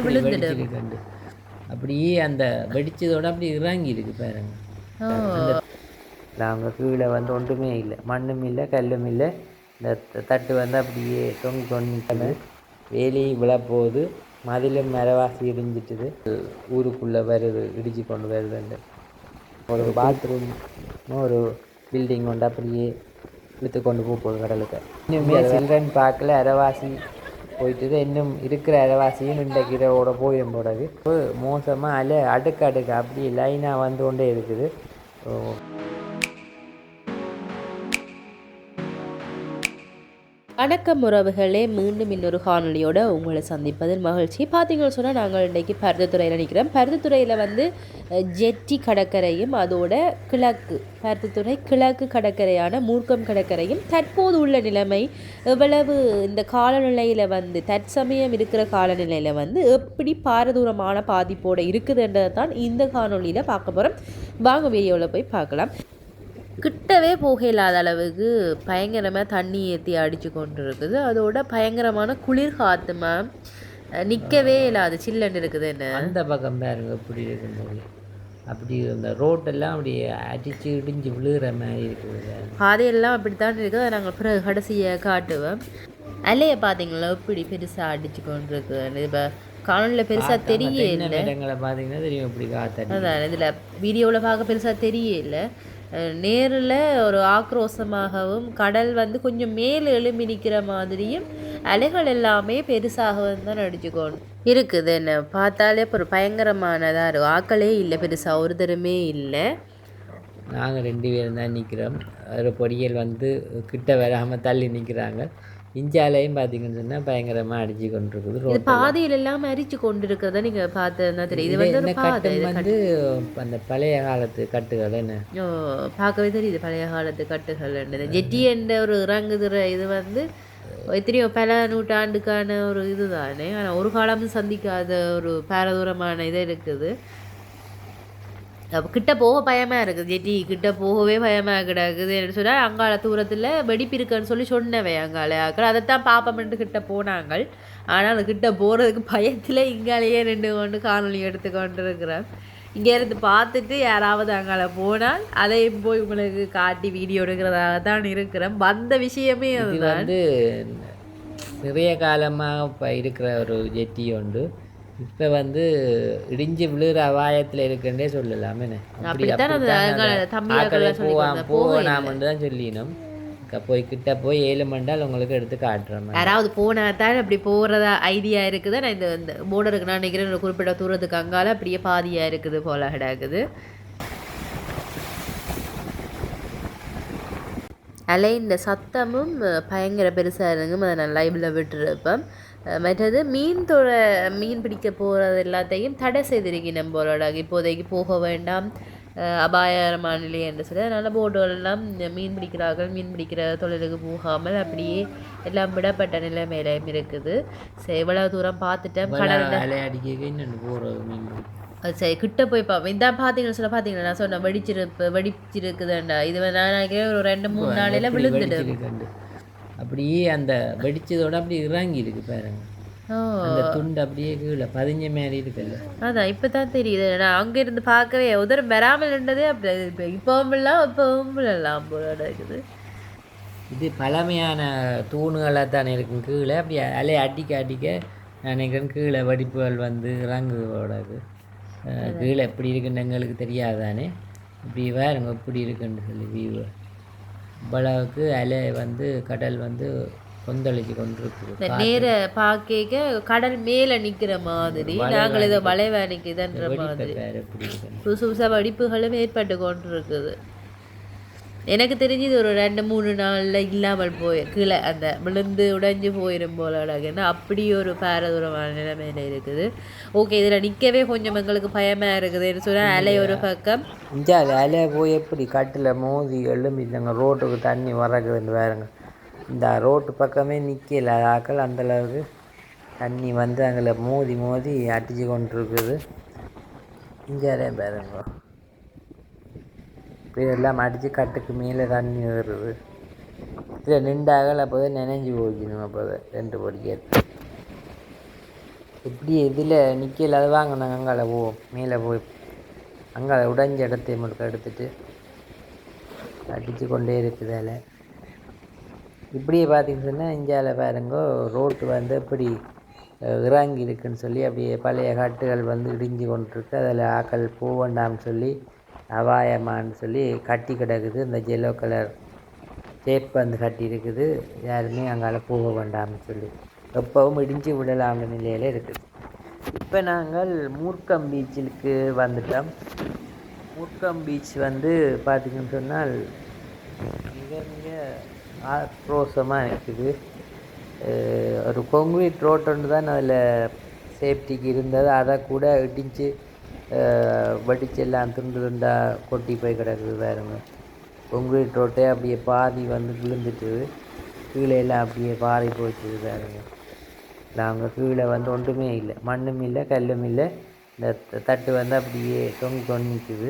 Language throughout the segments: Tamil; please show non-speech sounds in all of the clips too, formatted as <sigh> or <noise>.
இல்லை வெடிச்சிருக்கண்டு அப்படியே அந்த வெடிச்சதோட அப்படி இறங்கி இருக்கு பாருங்க நாங்கள் கீழே வந்து ஒன்றுமே இல்லை. மண்ணும் இல்லை கல்லும் இல்லை. இந்த தட்டு வந்து அப்படியே தொங்கி கொண்டு வேலி விழப்போகுது. மதிலும் மரவாசி இடிஞ்சிட்டுது ஊருக்குள்ளே வருது இடிச்சு கொண்டு வருதுண்டு. ஒரு பாத்ரூம் ஒரு பில்டிங் கொண்டு அப்படியே இழுத்து கொண்டு போக போகுது கடலுக்கு. இன்னுமே சில்ட்ரன் பார்க்கல. அரைவாசி போயிட்டு இன்னும் இருக்கிற அரைவாசியும் இன்றைக்கு இதோட போயிடும் போடாது மோசமாக அலை அடுக்கு அடுக்கு லைனாக வந்து கொண்டே இருக்குது. வணக்கம் உறவுகளே மீண்டும் இன்னொரு காணொலியோட உங்களை சந்திப்பதில் மகிழ்ச்சி. பார்த்தீங்கன்னு சொன்னால் நாங்கள் இன்றைக்கி பருத்தித்துறையில் நிற்கிறோம் பருத்தித்துறையில் வந்து ஜெட்டி கடற்கரையும் அதோட கிழக்கு பருத்தித்துறை கிழக்கு கடற்கரையான மூர்க்கம் கடற்கரையும் தற்போது உள்ள நிலைமை எவ்வளவு இந்த காலநிலையில் வந்து தற்சமயம் இருக்கிற காலநிலையில் வந்து எப்படி பாரதூரமான பாதிப்போடு இருக்குதுன்றதை தான் இந்த காணொலியில் பார்க்க போகிறோம் வாங்க வீடியோவில் போய் பார்க்கலாம். கிட்டவே போக இல்லாத அளவுக்கு பயங்கரமாக தண்ணி ஏற்றி அடித்து கொண்டு இருக்குது அதோட பயங்கரமான குளிர் காத்துமா நிற்கவே இல்லாது சில்லன்னு இருக்குது என்ன? அந்த பக்கம் பாருங்க எப்படி இருக்குன்னு அப்படி இந்த ரோட்டெல்லாம் அப்படி அடிச்சு இடிஞ்சு விழுகிற மாதிரி இருக்குது. பாதையெல்லாம் அப்படித்தான் இருக்குது. அதை நாங்கள் பிறகு கடைசியை காட்டுவோம். அலையை பார்த்தீங்களா? எப்படி பெருசாக அடித்து கொண்டு இருக்குது இப்போ காணொலியில் பெருசாக தெரிய தென்னை மரங்களை பார்த்தீங்கன்னா தெரியும் இப்படி காத்தடி அதான் இதில் வீடியோவில் பார்க்க பெருசாக தெரியல நேரில் ஒரு ஆக்ரோஷமாகவும் கடல் வந்து கொஞ்சம் மேலே எழும்பி நிற்கிற மாதிரியும் அலைகள் எல்லாமே பெருசாக தான் அடிச்சுக்கோணும் இருக்குது. என்ன பார்த்தாலே இப்போ ஒரு பயங்கரமானதாக இருக்கும். ஆக்களே இல்லை பெருசாக ஒரு தரமே இல்லை. நாங்கள் ரெண்டு பேரும் தான் நிற்கிறோம். ஒரு பொடியல் வந்து கிட்ட வராமல் தள்ளி நிற்கிறாங்க. இஞ்சாலையும் பார்த்தீங்கன்னு சொன்னால் பயங்கரமாக அடிச்சு கொண்டு இருக்குது இது ரோட் பாதையில எல்லாம் அரிச்சு கொண்டு இருக்கிறத நீங்கள் பார்த்தா தெரியும் இது வந்து கட்டம் வந்து அந்த பழைய காலத்து கட்டுகள் என்ன? பார்க்கவே தெரியுது பழைய காலத்து கட்டுகள் ஜெட்டி என்ற ஒரு இறங்குதுற இது வந்து எத்தனையோ பல நூற்றாண்டுக்கான ஒரு இதுதானே. ஆனால் ஒரு காலமும் சந்திக்காத ஒரு பாரதூரமான இது இருக்குது. கிட்ட போக பயமா இருக்குது. ஜெட்டி கிட்ட போகவே பயமா கிடக்குது. சொன்னால் அங்கால தூரத்தில் வெடிப்பு இருக்குன்னு சொல்லி சொன்னவை அங்கால ஆக்கள் அதைத்தான் பாப்பமென்ட்டு கிட்ட போனாங்க ஆனால் அது கிட்ட போகிறதுக்கு பயத்தில் இங்காலேயே ரெண்டு கொண்டு காணொலி எடுத்து கொண்டு இருக்கிறேன் இங்கேருந்து பார்த்துட்டு யாராவது அங்கால போனால் அதையும் போய் உங்களுக்கு காட்டி வீடியோ எடுக்கிறதாக தான் இருக்கிறேன் வந்த விஷயமே அதுதான். வந்து நிறைய காலமாக இப்போ இருக்கிற ஒரு ஜெட்டி உண்டு. இப்போ வந்து இடிஞ்சு விழுகிற அபாயத்தில் இருக்குன்னே சொல்லலாம். என்ன? போவேணாமன்னு தான் சொல்லினோம் போய் கிட்ட போய் ஏழு மண்டால் உங்களுக்கு எடுத்து காட்டுறேன் யாராவது போனா தான் அப்படி போகிறதா ஐடியா இருக்குது? நான் இந்த இந்த போர்டருக்கு நான் நினைக்கிறேன் ஒரு குறிப்பிட்ட தூரத்துக்கு அங்கால அப்படியே பாதியாக இருக்குது போல கிடக்குது. அலை இந்த சத்தமும் பயங்கர பெருசாக இருங்கும் அதை நான் லைவில் விட்டுருப்பேன். மற்றது மீன் தொழ மீன் பிடிக்க போகிறது எல்லாத்தையும் தடை செய்திருக்கணும் போலோட இப்போதைக்கு போக வேண்டாம். அபாயகரமான நிலை என்று சொல்லி அதனால் போட்டுகள் எல்லாம் இந்த மீன் பிடிக்கிறார்கள் மீன் பிடிக்கிற தொழிலுக்கு போகாமல் அப்படியே எல்லாம் விடப்பட்ட நிலைமையிலையும் இருக்குது. சரி இவ்வளவு தூரம் பார்த்துட்டேன். கடலில் போகிறது மீன் சரி கிட்ட போய் பார்ப்போம். இந்த பார்த்தீங்கன்னு சொல்ல பார்த்தீங்களா? நான் சொன்னேன் வெடிச்சிருப்பு வெடிச்சிருக்குதுண்டா இது நான் நினைக்கிறேன் ஒரு ரெண்டு மூணு நாளையில வெடிச்சிருக்கண்டு. அப்படியே அந்த வெடிச்சதோட அப்படி இறங்கி இருக்கு பாருங்க அந்த துண்டு அப்படியே கீழே பதிஞ்ச மாதிரி இருக்குல்ல அதான் இப்போ தான் தெரியுது. நான் அங்கே இருந்து பார்க்கவே உதரம் வராமல் இருந்ததே அப்படி. இப்போ இப்பவும் இல்லை இப்பவும் இல்லைலாம் போல இருக்குது இது பழமையான தூணுகளாக தானே இருக்கும் கீழே. அப்படி அலை அடிக்க அடிக்க நான் நினைக்கிறேன் கீழே வெடிப்புகள் வந்து இறங்குவோடாது கீழே எப்படி இருக்குன்னு எங்களுக்கு தெரியாதானே. இப்படி வேறுங்க எப்படி இருக்குன்னு சொல்லி வியூ இவ்வளவுக்கு அலை வந்து கடல் வந்து கொந்தளிச்சு கொண்டிருக்குது. இந்த நேர பார்க்க கடல் மேலே நிற்கிற மாதிரி நாங்கள் இதை வளைவா நிற்குதுன்ற மாதிரி. புதுசு புதுசாக வெடிப்புகளும் ஏற்பட்டு கொண்டு இருக்குது எனக்கு தெரிஞ்சு இது ஒரு ரெண்டு மூணு நாளில் இல்லாமல் போய் கீழே அந்த விழுந்து உடைஞ்சு போயிடும் போல அழகுன்னா அப்படி ஒரு பாரதூரமான நிலைமையில இருக்குது? ஓகே இதில் நிற்கவே கொஞ்சம் எங்களுக்கு பயமாக இருக்குதுன்னு சொன்னால் அலை ஒரு பக்கம். இஞ்சா அலை போய் எப்படி கட்டில் மோதி எழும்பிட்டாங்க ரோட்டுக்கு தண்ணி வரக்குதுன்னு வேறுங்க இந்த ரோட்டு பக்கமே நிற்கல ஆக்கள் அந்தளவுக்கு தண்ணி வந்து அங்கே மோதி மோதி அடிச்சு கொண்டு இருக்குது இஞ்சாலே பாருங்க. இப்படி எல்லாம் அடித்து கட்டுக்கு மேலே தண்ணி வருது. இதில் நின்றாகல அப்போ நினைஞ்சு போய்க்கணும் அப்போ ரெண்டு படிக்க இப்படி இதில் நிற்கல அது வாங்க நாங்கள் அங்கால போவோம் மேலே போய். அங்கால உடைஞ்ச இடத்தையும் முழுக்க எடுத்துட்டு அடித்து கொண்டே இருக்குது அதில் இப்படியே பார்த்தீங்கன்னா சொன்னால் இந்தியாவில் பாருங்கோ ரோட்டு வந்து எப்படி அஹ், இறங்கி இருக்குன்னு சொல்லி அப்படியே பழைய காட்டுகள் வந்து இடிஞ்சு கொண்டிருக்கு. அதில் ஆக்கள் போக வேண்டாம்னு சொல்லி அபாயமான்னு சொல்லி கட்டி கிடக்குது. இந்த ஜெல்லோ கலர் டேப் வந்து கட்டி இருக்குது யாருமே அங்கால போக வேண்டாம்னு சொல்லி. எப்பவும் இடிஞ்சு விடலாம்னு நிலையில் இருக்குது. இப்போ நாங்கள் மூர்க்கம் பீச்சுக்கு வந்துட்டோம். மூர்க்கம் பீச் வந்து பார்த்திங்கன்னு சொன்னால் மிக மிக ஆக்ரோஷமாக இருக்குது ஒரு கொங்க்ரீட் ரோட் ஒன்று தான் அதில் சேஃப்டிக்கு இருந்தது. அதை கூட இடிஞ்சு வெடிச்செல்லாம் திருண்டு எல்லாம் துண்டு துண்டாக கொட்டி போய் கிடக்குது பாருங்க. கொங்க்ரீட் ரோட்டே அப்படியே பாதி வந்து விழுந்துட்டு கீழே எல்லாம் அப்படியே பாறை போச்சுது பாருங்க. நாங்கள் கீழே வந்து ஒன்றுமே இல்லை. மண்ணும் இல்லை கல்லும் இல்லை. இந்த தட்டு வந்து அப்படியே தொங்கி கொண்டு நிற்குது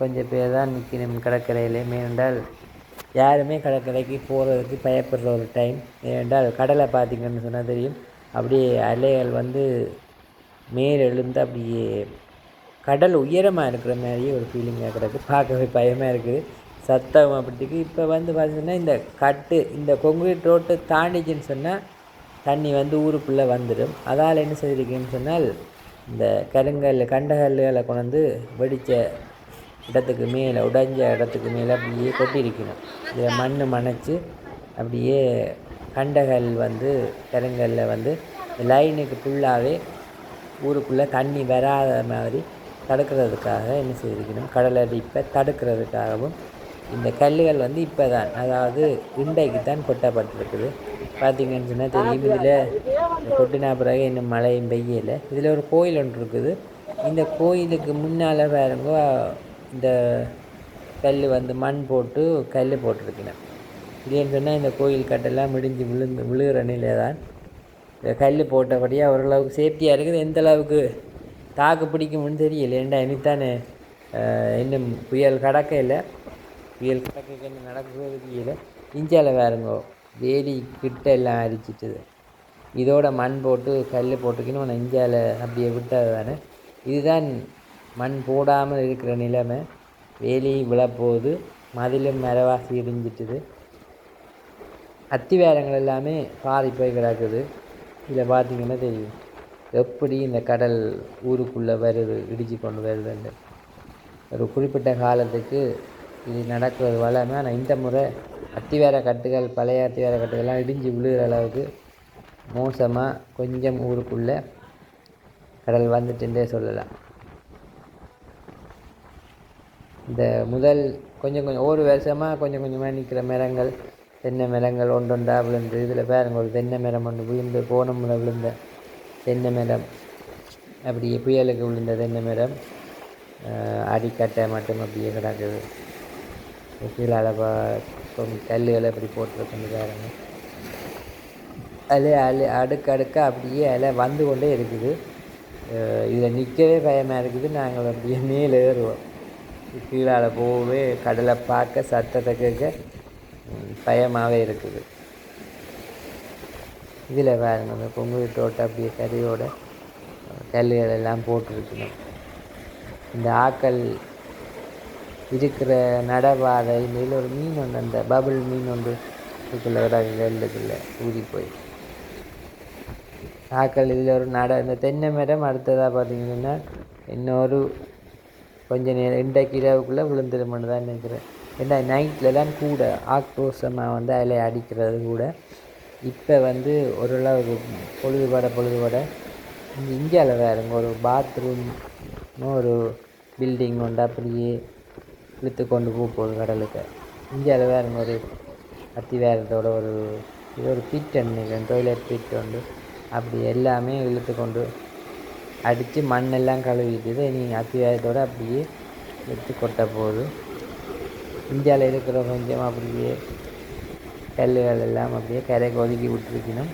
கொஞ்சம் பேர் தான் நிற்கணும் கடற்கரையில். ஏனென்றால் யாருமே கடற்கரைக்கு போகிறதுக்கு பயப்படுற ஒரு டைம் ஏனென்றால் கடலை பார்த்தீங்கன்னு சொன்னால் தெரியும். அப்படியே அலைகள் வந்து மேலெழுந்து அப்படியே கடல் உயரமாக இருக்கிற மாதிரியே ஒரு ஃபீலிங்காக கிடக்கு. பார்க்கவே பயமாக இருக்குது. சத்தம் அப்படிக்கு. இப்போ வந்து பார்த்தீங்கன்னா இந்த கட்டு இந்த கொங்குட் ரோட்டை தாண்டிச்சுன்னு சொன்னால் தண்ணி வந்து ஊருக்குள்ளே வந்துடும் அதால் என்ன செய்திருக்கேன்னு சொன்னால் இந்த கருங்கல் கண்டகல்களை கொண்டு வெடித்த இடத்துக்கு மேலே உடைஞ்ச இடத்துக்கு மேலே அப்படியே கொட்டியிருக்கணும். இதில் மண் மணச்சி அப்படியே கண்டகல் வந்து கருங்கல்ல வந்து லைனுக்கு ஃபுல்லாகவே ஊருக்குள்ளே தண்ணி வராத மாதிரி தடுக்கிறதுக்காக என்ன செய்திருக்கணும்? கடலடிப்பை தடுக்கிறதுக்காகவும் இந்த கல்லுகள் வந்து இப்போ தான் அதாவது இண்டைக்கு தான் கொட்டப்பட்டிருக்குது. பார்த்தீங்கன்னு சொன்னால் தெரியும். இதில் கொட்டினா பிறகு இன்னும் மழையும் பெய்யலை. இதில் ஒரு கோயில் ஒன்று இருக்குது. இந்த கோயிலுக்கு முன்னால் பாருங்க இந்த கல் வந்து மண் போட்டு கல் போட்டிருக்கணும். இல்லைன்னு சொன்னால் இந்த கோயில் கட்டெல்லாம் முடிஞ்சு விழுந்து விழுகிற நிலை தான் கல் போட்டபடியாக ஓரளவுக்கு சேஃப்டியாக இருக்குது. எந்த அளவுக்கு தாக்கு பிடிக்கும்னு தெரியல. ஏன்டா இனித்தானே இன்னும் புயல் கடக்க இல்லை. புயல் கடக்க என்ன நடக்கவே தெரியல. இஞ்சால வேறுங்கோ. வேலி கிட்ட எல்லாம் அரிச்சிட்டுது. இதோட மண் போட்டு கல் போட்டுக்கின்னு உன இஞ்சால அப்படியே விட்டது தானே. இதுதான் மண் போடாமல் இருக்கிற நிலைமை. வேலி விழப்போகுது. மதிலும் மரவாசி இடிஞ்சிட்டுது. அத்திவாரங்கள் எல்லாமே பாதி போய் கிடக்குது. இதில் பார்த்தீங்கன்னா தெரியும் எப்படி இந்த கடல் ஊருக்குள்ளே வருது இடிச்சு கொண்டு வருதுன்னு. ஒரு குறிப்பிட்ட காலத்துக்கு இது நடக்கிறது வளமை ஆனால் இந்த முறை அத்திவார கட்டுகள் பழைய அத்திவார கட்டுகள்லாம் இடிஞ்சு விழுகிற அளவுக்கு மோசமாக கொஞ்சம் ஊருக்குள்ளே கடல் வந்துட்டுன்றே சொல்லலாம். இந்த முதல் கொஞ்சம் கொஞ்சம் ஒரு வருஷமாக கொஞ்சம் கொஞ்சமாக நிற்கிற மரங்கள் தென்னை மரங்கள் ஒன்றொன்றா விழுந்து இதில் பாருங்க ஒரு தென்னை மரம் ஒன்று விழுந்து போன முறை விழுந்த தென்னை மரம் அப்படியே புயலுக்கு விழுந்த தென்னை மரம் அடிக்கட்டை மட்டும் அப்படியே கிடக்குது. கீழால் கல்லுகளை அப்படி போட்டிருக்குன்னு பாருங்க. அலை அலை அடுக்கடுக்காக அப்படியே அலை வந்து கொண்டே இருக்குது. இதில் நிற்கவே பயமாக இருக்குது. நாங்கள் அப்படியே மேலே ஏறுவோம். கீழால் போகவே கடலை பார்க்க சத்தத்தை கேட்க பயமாகவே இருக்குது. இதில் பாருங்கள் அந்த பொங்கு தோட்டம் அப்படியே கறியோட கல்லுகள் எல்லாம் போட்டிருக்கணும். இந்த ஆக்கள் இருக்கிற நடபாதை இதில் ஒரு மீன் ஒன்று அந்த பபிள் மீன் ஒன்று ஒரு கல்லுக்குள்ள ஊதி போய் ஆக்கள் இதில் ஒரு நட இந்த தென்னை மரம் அடுத்ததாக பார்த்தீங்கன்னா இன்னொரு கொஞ்ச நேரம் இன்றைக்கு இரவுக்குள்ளே விழுந்துருமென்னு தான் நினைக்கிறேன். ஏன்னா நைட்லலாம் கூட ஆக்ரோஷமாக வந்து அதில் அடிக்கிறது கூட இப்போ வந்து ஓரளவு பொழுதுபட பொழுதுபட இங்கே இந்தியாவில் வேறுங்க ஒரு பாத்ரூம் ஒரு பில்டிங் உண்டு. அப்படியே இழுத்து கொண்டு போக போகுது கடலுக்கு. இந்தியாவில் வேறுங்க ஒரு அத்தி வேரத்தோட ஒரு இது ஒரு பிட் நினைக்கிறேன் டொய்லெட் பிட் உண்டு. அப்படி எல்லாமே இழுத்து கொண்டு அடித்து மண்ணெல்லாம் கழுவிக்குது நீங்கள் அத்தி அத்தியாயத்தோட அப்படியே எடுத்து கொட்ட போகுது. இந்தியாவில் இருக்கிற கொஞ்சம் அப்படியே கல்லுகள் எல்லாம் அப்படியே கரைக்கு ஒதுக்கி விட்டுருக்கணும்.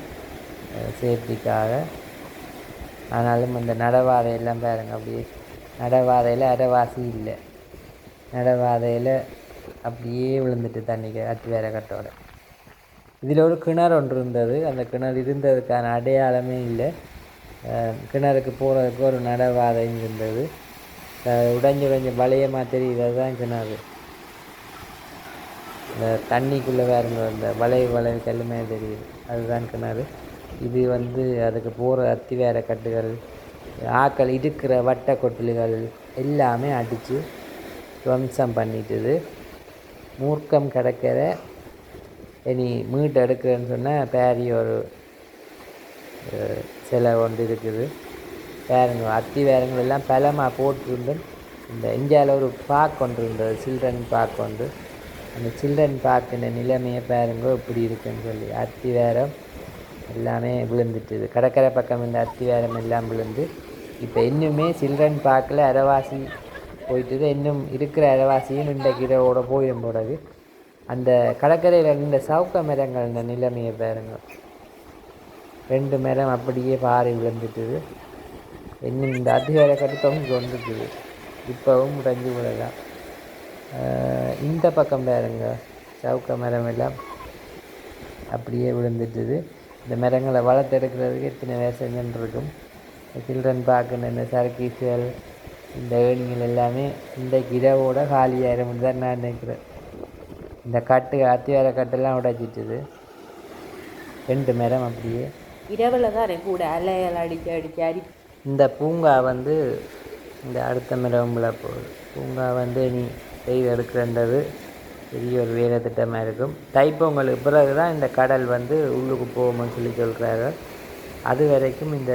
சேஃப்டிக்காக. ஆனாலும் இந்த நடவாதையெல்லாம் பாருங்க அப்படியே நடவாதையில் அரைவாசி இல்லை. நடவாதையில் அப்படியே விழுந்துட்டு தண்ணிக்கு அத்தி வேற கட்டோட. இதில் ஒரு கிணறு ஒன்று இருந்தது. அந்த கிணறு இருந்ததுக்கான அடையாளமே இல்லை. கிணறுக்கு போகிறதுக்கு ஒரு நடவாதையும் இருந்தது. உடஞ்சி உடஞ்சி உடைஞ்ச வளையமாக தெரியுது. அதுதான் கிணறு. இந்த தண்ணிக்குள்ளே வேறுங்க இந்த வளைவு வளைவு கல்லுமே தெரியுது. அதுதான் கிணறு. இது வந்து அதுக்கு போகிற அத்தி வேற கட்டுகள் ஆக்கள் இருக்கிற வட்ட கொட்டில்கள் எல்லாமே அடித்து துவம்சம் பண்ணிட்டுது. மூர்க்கம் கிடக்கிற இனி மீட்டு எடுக்கிறேன்னு சொன்னால் பேரி ஒரு சிலை ஒன்று இருக்குது. வேறுங்க அத்தி வேறுங்கள் எல்லாம் பலமாக போட்டிருந்து இந்த இந்தியாவில் ஒரு பார்க் ஒன்று இருந்தது சில்ட்ரன் பார்க் ஒன்று. அந்த சில்ட்ரன் பார்க்கின்ற நிலைமையை பாருங்க இப்படி இருக்குன்னு சொல்லி. அத்தி வேரம் எல்லாமே விழுந்துட்டுது கடற்கரை பக்கம் இந்த அத்தி வேரம் எல்லாம் விழுந்து இப்போ இன்னுமே சில்ட்ரன் பார்க்கில் அரைவாசி போயிட்டுது இன்னும் இருக்கிற அரவாசியும் இன்றைக்கு இதோட போயிடும் போடுறது அந்த கடற்கரையில் இருந்த சவுக்க மரங்கள் இந்த நிலைமையை பாருங்க. ரெண்டு மரம் அப்படியே பாறை விழுந்துட்டுது இன்னும் இந்த அதிகார கட்டுத்தம் தோன்றுக்குது இப்போவும் உடைஞ்சு விடலாம் இந்த பக்கம் பாருங்க. சவுக்க மரம் எல்லாம் அப்படியே விழுந்துட்டுது. இந்த மரங்களை வளர்த்தெடுக்கிறதுக்கு எத்தனை வேசம் இருக்கும். சில்ட்ரன் பார்க்குன்னு இந்த சர்க்கீஸ்கள் இந்த ஏணிகள் எல்லாமே இன்றைக்கு இரவோட காலியாயிரம் தான் நான் நினைக்கிறேன். இந்த கட்டு அத்திவார கட்டெல்லாம் உடைச்சிட்டுது. ரெண்டு மரம் அப்படியே. இரவில் தான் கூட அலைகள் அடிக்க அடிக்க அடி. இந்த பூங்கா வந்து இந்த அடுத்த மிரவம்பில் போகுது. பூங்கா வந்து நீ செய்து எடுக்கிறன்றது பெரிய ஒரு வேலை திட்டமாக இருக்கும். தைப்பொங்கலுக்கு பிறகு தான் இந்த கடல் வந்து உள்ளுக்கு போகும்னு சொல்லி சொல்கிறார்கள் அது வரைக்கும் இந்த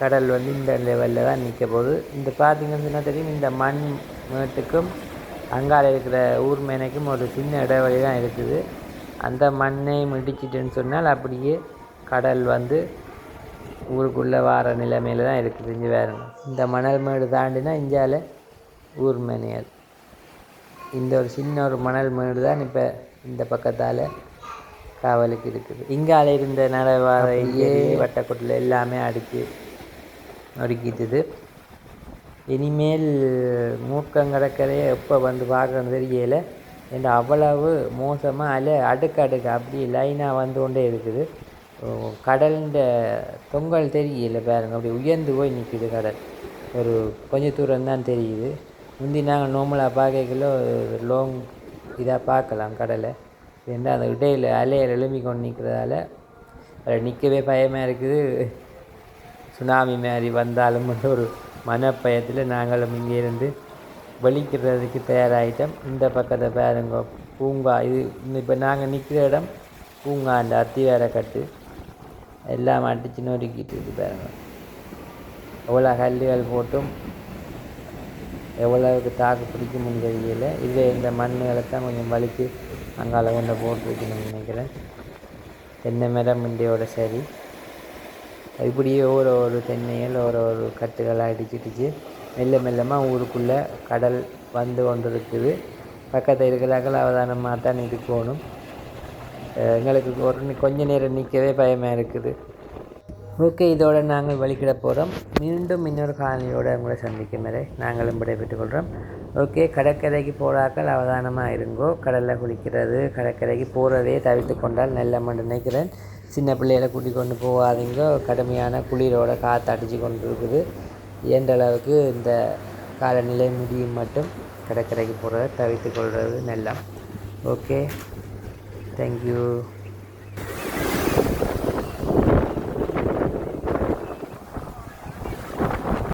கடல் வந்து இந்த லெவலில் தான் நிற்க போகுது. இந்த பார்த்திங்கன்னு சொன்னால் தெரியும் இந்த மண் மேட்டுக்கும் அங்கால இருக்கிற ஊர் மேனைக்கும் ஒரு சின்ன இடைவெளி தான் இருக்குது. அந்த மண்ணை மிடிச்சிட்டுன்னு சொன்னால் அப்படியே கடல் வந்து ஊருக்குள்ளே வார நிலைமையில் தான் இருக்குது. இங்கே வேறு இந்த மணல் மேடு தாண்டினா இந்தியாவில் ஊர் மேனையாது இந்த ஒரு சின்ன ஒரு மணல் மேடு தான் இப்போ இந்த பக்கத்தால் காவலுக்கு இருக்குது. இங்கால இருந்த நடவாரையே வட்டக்கொட்டில் எல்லாமே அடித்து நொறுக்கிட்டுது. இனிமேல் மூக்கங்கடக்கரையை எப்போ வந்து பார்க்கணும் தெரியல. ஏன்னா அவ்வளவு மோசமாக அலை அடுக்கு அடுக்கு அப்படி லைனாக வந்து கொண்டே இருக்குது. கடல்ன்ற தொங்கல் தெரியல பாருங்க. அப்படி உயர்ந்து போய் நிற்குது கடல். ஒரு கொஞ்ச தூரம் தான் தெரியுது. முந்தி நாங்கள் நோமலாக பார்க்கல லாங் இதாக பார்க்கலாம் கடலை. ஏன்னா அந்த இடையில அலையில் எழுமி கொண்டு நிற்கிறதால அதில் நிற்கவே பயமாக இருக்குது. சுனாமி மாதிரி வந்தாலும் வந்து <laughs> ஒரு மனப்பயத்தில் நாங்களும் இங்கே இருந்து தயாராகிட்டோம் இந்த பக்கத்தை பாருங்க பூங்கா. இது இப்போ நாங்கள் நிற்கிற இடம் பூங்கா அந்த அத்திவார கட்டு எல்லாம் அடிச்சு நொறுக்கிட்டு இருக்கு பாருங்க. அவ்வளோ கல்லுகள் போட்டும். எவ்வளவுக்கு தாக்கு பிடிக்கும்னு தெரியல. இதே இந்த மண்ணுகளை தான் கொஞ்சம் வலிக்கு அங்கால கொண்டு போட்டுருக்கணும்னு நினைக்கிறேன். தென்னை மரம் இண்டியோட சரி. இப்படியே ஒரு ஒரு தென்னையில் ஒரு ஒரு கட்டுகளாக அடிச்சிட்டுச்சு மெல்ல மெல்லமாக ஊருக்குள்ளே கடல் வந்து கொண்டு இருக்குது பக்கத்தில் இருக்கிறார்கள் அவதானமாக தான் இருக்கணும் போகணும். எங்களுக்கு ஒரு கொஞ்சம் கொஞ்ச நேரம் நிற்கவே பயமாக இருக்குது. ஓகே இதோட நாங்கள் வழிக்கிட போகிறோம் மீண்டும் இன்னொரு காலனியோடு உங்களை சந்திக்கும் வரை நாங்களும் விடைபெற்றுக் கொள்கிறோம். ஓகே கடற்கரைக்கு போகிறாக்கள் அவதானமாக இருங்கோ. கடலில் குளிக்கிறது கடற்கரைக்கு போகிறதே தவிர்த்து கொண்டால் நல்ல மட்டும் நினைக்கிறேன். சின்ன பிள்ளைகளை கூட்டிக் கொண்டு போகாதீங்க. கடுமையான குளிரோட காற்று அடித்து கொண்டு இருக்குது இயன்ற அளவுக்கு இந்த காலநிலை முடியும் மட்டும் கடற்கரைக்கு போகிறத தவிர்த்து கொள்வது நல்லம் ஓகே தேங்க்யூ